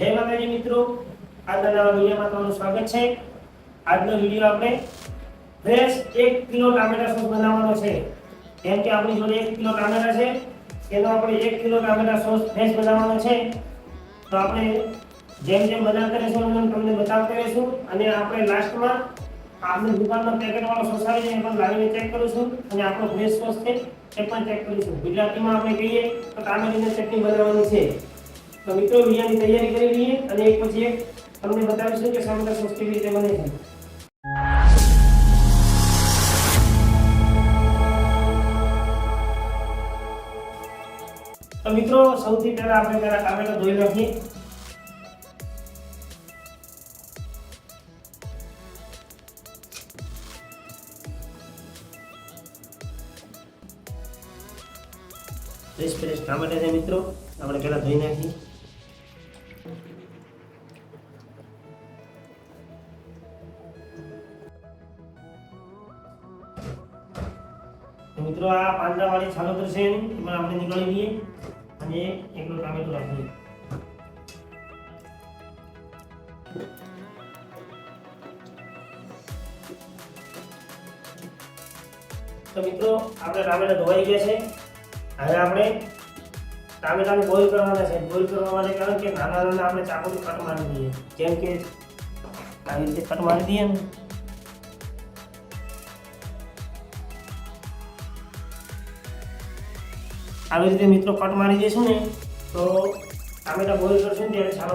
જય માતાજી મિત્રો. આજના નવા વિડીયોમાં તમારું સ્વાગત છે. આજનો વીડિયો આપણે ફ્રેશ એક કિલો ટામેટા સોસ બનાવવાનો છે. કેમ કે આપણી જોડે એક કિલો ટામેટા છે, એનો આપણે એક કિલો ટામેટા સોસ ફ્રેશ બનાવવાનો છે. તો આપણે જેમ જેમ બનાવતા કરીશું એમ તમને બતાવતા રહીશું. અને આપણે લાસ્ટમાં આપણે દુકાનનો પેકેટ વાળો સોસ આવી જાય એ પણ લાવીને ચેક કરીશું. અને આપણો ફ્રેશ સોસ છે, એ પણ ચેક કરીશું. ગુજરાતીમાં આપણે કહીએ તો ટામેટીની ચટણી બનાવવાની છે. તો મિત્રો વિડીયોની તૈયારી કરી લઈએ અને એક પછી એક તમને બતાવીશું કે સામગ્રી સંસ્કૃતિ રીતે બને છે. તો મિત્રો, સૌથી પહેલા આપણે પહેલા ટામેટા ધોઈ નાખીએ. Fresh fresh. ટામેટા છે મિત્રો, આપણે પહેલાં ધોઈ નાખીએ. પાંદડાવાળી છાલોતર છે એની એ આપણે નીકળી દઈએ અને એકલું ટામેટું રાખીએ. તો મિત્રો, આપણે ટામેટા ધોવાઈ ગયા છે. હવે આપણે ટામેટાને બોઇલ કરવાના છે. બોઇલ કરવા માટે કારણ કે નાના નાના આપણે ચાકુથી કટ મારી દઈએ. જેમ કે આવી રીતે કટ મારી દઈએ ને. આવી રીતે મિત્રો કટ મારી દઈશું ને, તો ટામેટા બોઇલ કરશું ને ત્યારે સારો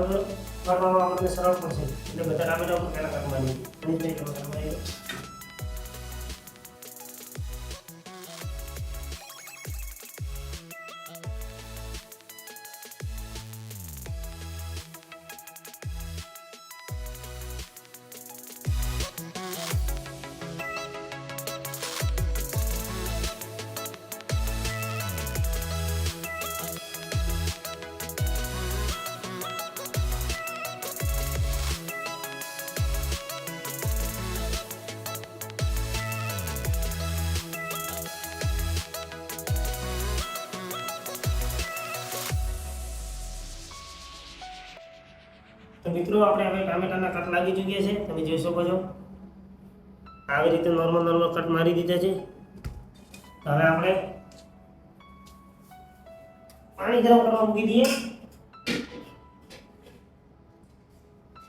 કરવામાં આપણને સરળ પડશે. એટલે બધા ટામેટા ઉપર પહેલાં કટ મારી અને મિત્રો, આપણે હવે ટામેટાના કટ લાગી ચૂક્યા છે. તમે જોઈ શકો છો. આવી રીતે નોર્મલ નોર્મલ કટ મારી દીધા છે. હવે આપણે પાણી ગરમ કરવા મૂકી દઈએ.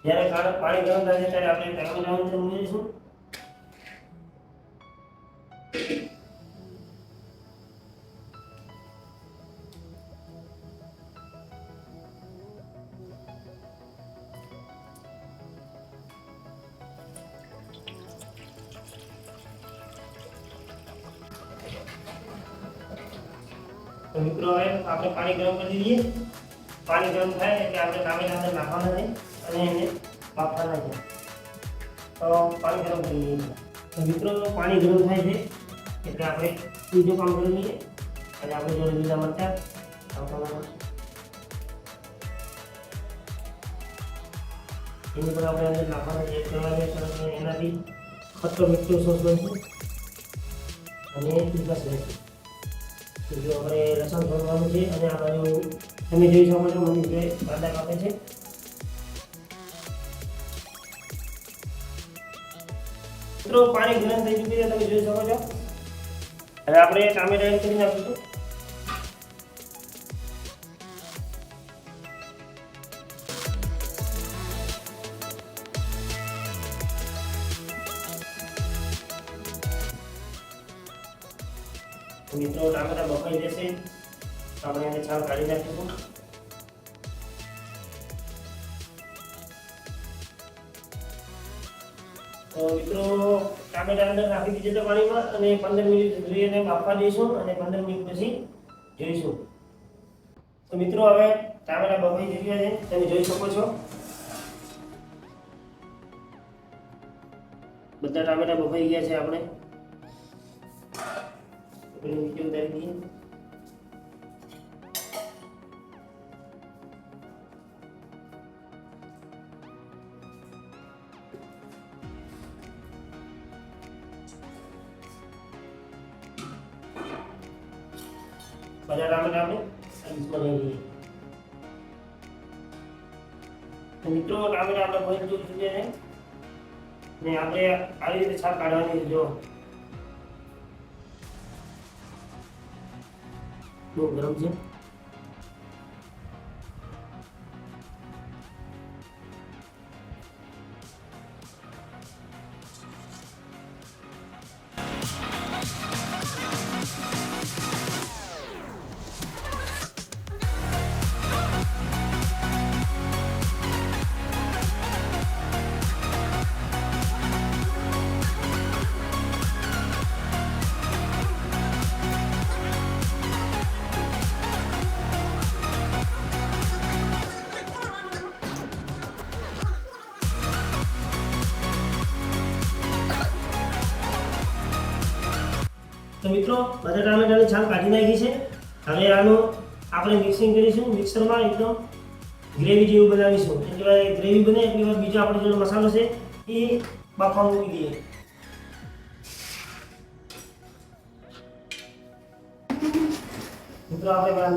જ્યારે પાણી ગરમ થાય છે, ત્યારે આપણે ટામેટાની અંદર મૂકી દઈશું તો મિત્રો હવે આપણે પાણી ગરમ કરી દઈએ પાણી ગરમ થાય એટલે આપણે ટામેટા અંદર નાખવાના છે અને એને બાફવાના છે તો પાણી ગરમ કરી દઈએ તો મિત્રો પાણી ગરમ થાય છે એટલે આપણે બીજું કામ કરી લઈએ અને આપણે જોડે લીલા મરચાં નાખવાના એની પર આપણે અંદર નાખવાના છે કહેવાય સરસ એનાથી ખટ્ટો મીઠો સોસ બનશે અને તીખા રહેશે તો જો આપણે લસણ ભરવાનું છે અને આ બાજુ તમે જોઈ શકો છો મનીષભાઈ કાંદા કાપે છે. મિત્રો પાણી ગરમ થઈ ચૂક્યું છે, તમે જોઈ શકો છો. હવે આપણે ટામેટા એડ કરી નાખીશું. તો ટામેટા બફાઈ જશે. તો આપણે એને છાલ કાઢી નાખીશું. તો મિત્રો ટામેટા અંદર નાખી દીધે પાણીમાં અને પંદર મિનિટ સુધી એને બાફવા દઈશું અને પંદર મિનિટ પછી જોઈશું. તો મિત્રો, હવે ટામેટા બફાઈ ગયા છે. તમે જોઈ શકો છો. બધા ટામેટા બફાઈ ગયા છે આપણે. પેલી નીચે ઉતારી દઈએ ડીશમાં લઈ લઈએ તો મિત્રો ટામેટા આપણે ગયા છે ને આપણે આવી રીતે છાલ કાઢવાની જો બહુ ગરમ તો મિત્રો, બધા ટામેટાની છાલ કાઢી નાખી છે. હવે આનું આપણે મિક્સિંગ કરીશું. મિક્સરમાં એકદમ ગ્રેવી જેવું બનાવીશું. એટલે ગ્રેવી બને એટલી વાર બીજો આપણો જે મસાલો છે, એ બાફવા મૂકી દઈએ. મિત્રો, આપણે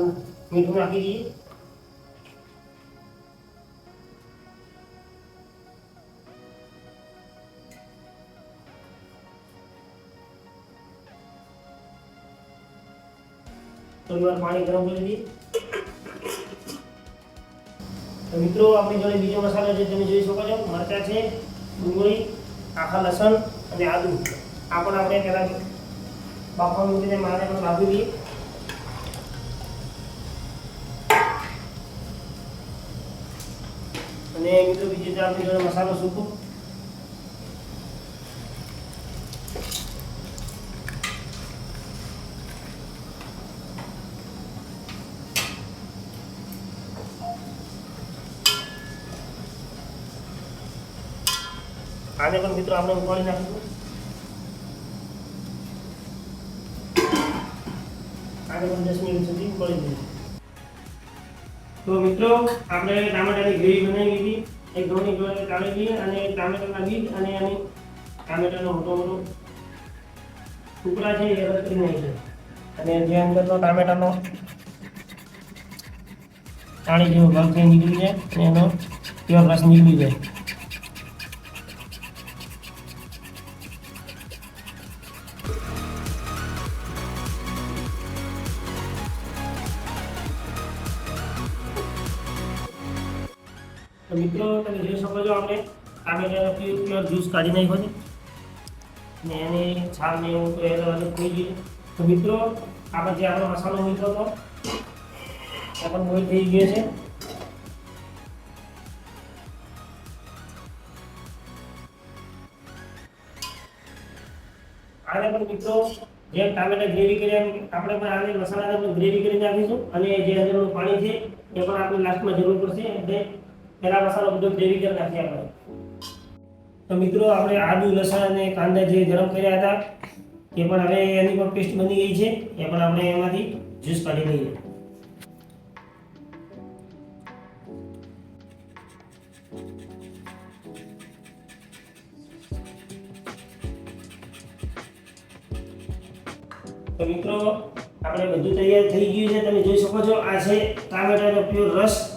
મીઠું નાખી દઈએ. થોડી વાર પાણી ગરમ કરી દઈએ. તો મિત્રો, આપણી જોડે બીજો મસાલો છે, તમે જોઈ શકો છો. મરચાં છે, ડુંગળી, આખા લસણ અને આદુ. આ પણ આપણે પહેલાં બાફવા મૂકીને મારે પણ બાફી દઈએ. અને મિત્રો, બીજી આપણી જોડે મસાલો સૂકો. આને પણ મિત્રો આપણે ઉકાળી નાખીશું. આને પણ દસ મિનિટ સુધી ઉકાળી દઈશું. તો મિત્રો, આપણે ટામેટાની ગ્રેવી બનાવી લીધી. એક ઘઉંની જોડે ટામેટી અને ટામેટાના બીજ અને એની ટામેટાનો મોટો મોટો ટુકડા છે એ અલગ કરી નાખ્યા અને જે અંદરનો ટામેટાનો પાણી જેવો ભાગ નીકળી જાય અને એનો પ્યોર રસ નીકળી જાય. તો મિત્રો, તમે જોઈ શકો છો આપણે ટામેટાનો પ્યોર પ્યોર જ્યુસ કાઢી નાખ્યો છે. ને એની છાલ ને એવું તો એને અલગ થઈ ગયું. તો મિત્રો આપણે જે આપણો મસાલો મૂક્યો હતો. એ પણ મોઈ થઈ ગયો છે. આને પણ મિત્રો જેમ ટામેટા ગ્રેવી કરી આપણે પણ આને મસાલાને પણ ગ્રેવી કરી નાખીશું. અને જે અંદરનું પાણી છે, એ પણ આપણે લાસ્ટમાં જરૂર પડશે. એટલે પહેલા મસાલો બધો ગ્રેવી કરી નાખીએ આપણે તો મિત્રો, આપણે આદુ, લસણ અને કાંદા જે ગરમ કર્યા હતા, એ પણ હવે એની પણ પેસ્ટ બની ગઈ છે. એ પણ આપણે એમાંથી જ્યુસ કાઢી લઈએ. તો મિત્રો, આપણે બધું તૈયાર થઈ ગયું છે. તમે જોઈ શકો છો, આ છે ટામેટાનો પ્યોર રસ.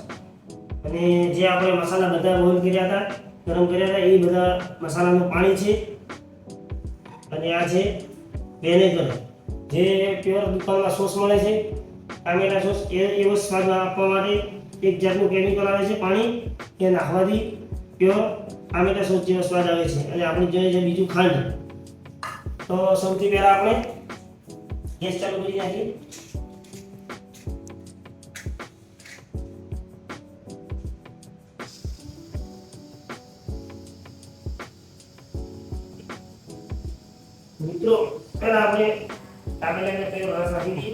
અને જે આપણે મસાલા બધા બોઇલ કર્યા હતા, ગરમ કર્યા હતા, એ બધા મસાલાનું પાણી છે. અને આ છે વેનેગર જે પ્યોર દુકાનમાં સોસ મળે છે, ટામેટા સોસ, એ એવો સ્વાદ આપવા માટે એક જાતનું કેમિકલ આવે છે પાણી, એ નાખવાથી પ્યોર ટામેટા સોસ જેવો સ્વાદ આવે છે. અને આપણે જોઈએ છે બીજું ખાંડ. તો સૌથી પહેલાં આપણે ગેસ ચાલુ કરી નાખીએ. મિત્રો પહેલા આપણે ટામેટાને પેલો રસ નાખી દઈએ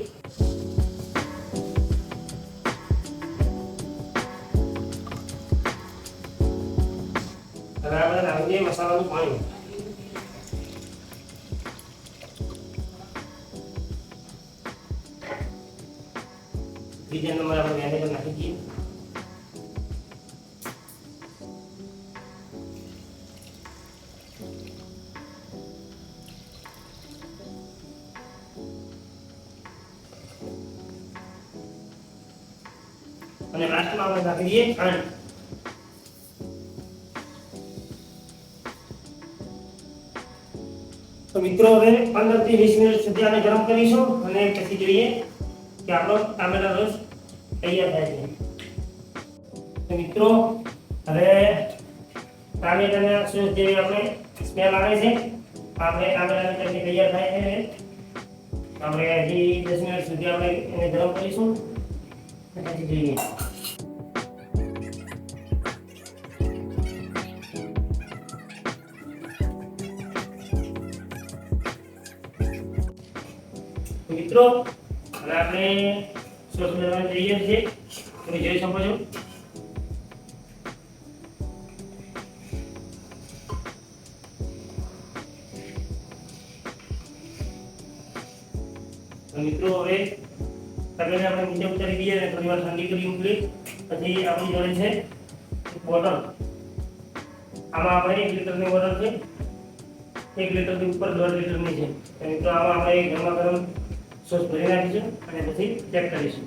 અને આપણે નાખી દઈએ મસાલાનું પાણી બીજા નંબર આપણે વેનેગર અને લાસ્ટમાં આપણે રાખીએ ખાંડ તો મિત્રો, હવે 15 થી 20 મિનિટ સુધી આને ગરમ કરીશું અને પછી જોઈએ કે આપણો ટામેટાનો રસ તૈયાર થાય છે. તો મિત્રો, હવે ટામેટાના જેવી આપણે સ્મેલ આવે છે આપણે ટામેટાની ચટણી તૈયાર થાય છે. આપણે હજી દસ મિનિટ સુધી આપણે એને ગરમ કરીશું પછી જોઈએ. મિત્રો, હવે આપણે સોસ બનાવવા જઈએ છીએ. તમે જોઈ શકો છો. મિત્રો, હવે તગડને આપણે નીચે ઉતારી દઈએ અને થોડી વાર ઠંડી કરી મૂકી પછી આપણી જોડે છે બોટલ. આમાં આપણે એક લીટરની બોટલ છે. એક લીટરથી ઉપર દોઢ લીટરની છે. મિત્રો, આમાં આપણે ગરમા ગરમ સોસ ભરી નાખીશું અને પછી ચેક કરીશું.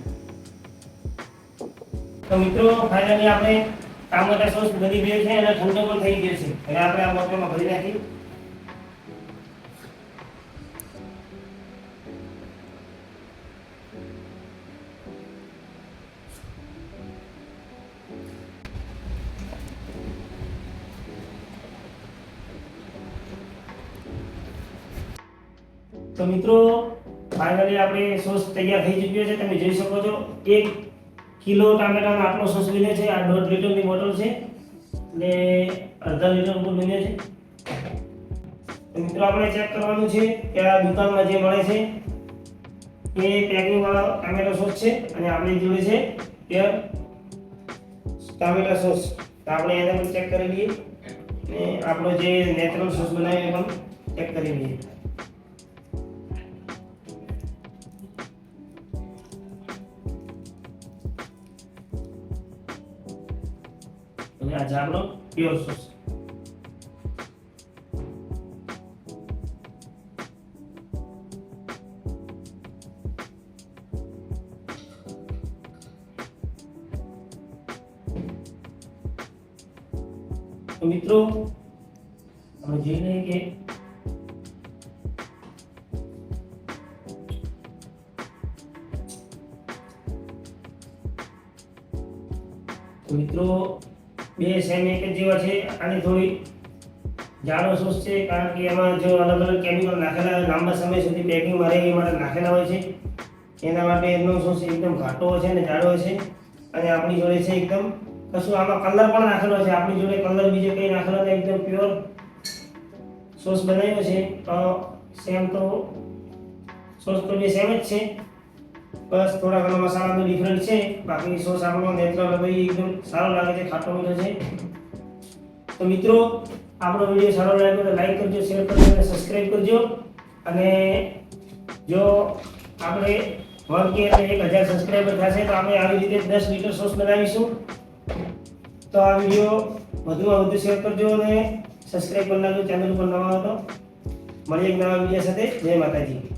તો મિત્રો ફાઇનલી આપણે ટામેટા સોસ બની ગયો છે અને ઠંડો પણ થઈ ગયો છે. હવે આપણે આ બોટલમાં ભરી નાખી તો મિત્રો ફાઇનલી આપણે સોસ તૈયાર થઈ ચૂક્યો છે. તમે જોઈ શકો છો, એક કિલો ટામેટાનો આટલો સોસ બન્યો છે. આ દોઢ લીટરની બોટલ છે. ને અડધા લીટર ઉપર બન્યો છે. મિત્રો, આપણે ચેક કરવાનું છે કે આ દુકાનમાં જે મળે છે, એ પેકિંગવાળો ટામેટો સોસ છે અને આપણી જોડે છે પ્યોર ટામેટા સોસ. તો આપણે એને પણ ચેક કરી લઈએ. ને આપણો જે નેચરલ સોસ બનાવીએ પણ ચેક કરી લઈએ. અને આ જાગનો પ્યોર તો મિત્રો આપણે જોઈ લઈએ કે મિત્રો બે સેમ એક જ જેવા છે આની થોડી જાડો સોસ છે કારણ કે એમાં જો અલગ અલગ કેમિકલ નાખેલા હોય, લાંબા સમય સુધી પેકિંગમાં રહે એ માટે નાખેલા હોય છે. એના માટે એનો સોસ એકદમ ઘાટો છે અને જાડો છે. અને આપણી જોડે છે એકદમ કશું આમાં કલર પણ નાખેલો છે. આપણી જોડે કલર બીજો કંઈ નાખેલો નથી એકદમ પ્યોર સોસ બનાવ્યો છે. તો સેમ તો સોસ તો બે સેમ જ છે. બસ, થોડા ઘણા મસાલાનો ડિફરન્ટ છે. બાકી સોસ આપણો નેચરલ ભાઈ એકદમ સારો લાગે છે, ખાટો મીઠો છે. તો મિત્રો, આપણો વીડિયો સારો લાગ્યો તો લાઈક કરજો શેર કરજો અને સબસ્ક્રાઈબ કરજો. અને જો આપણે વન કે એટલે એક હજાર સબસ્ક્રાઈબર થશે, તો આપણે આવી રીતે દસ લીટર સોસ બનાવીશું. તો આ વીડિયો વધુમાં વધુ શેર કરજો અને સબસ્ક્રાઈબ કરી નાખજો ચેનલ ઉપર નવા હતો મળીએ એક નવા વીડિયો સાથે. જય માતાજી.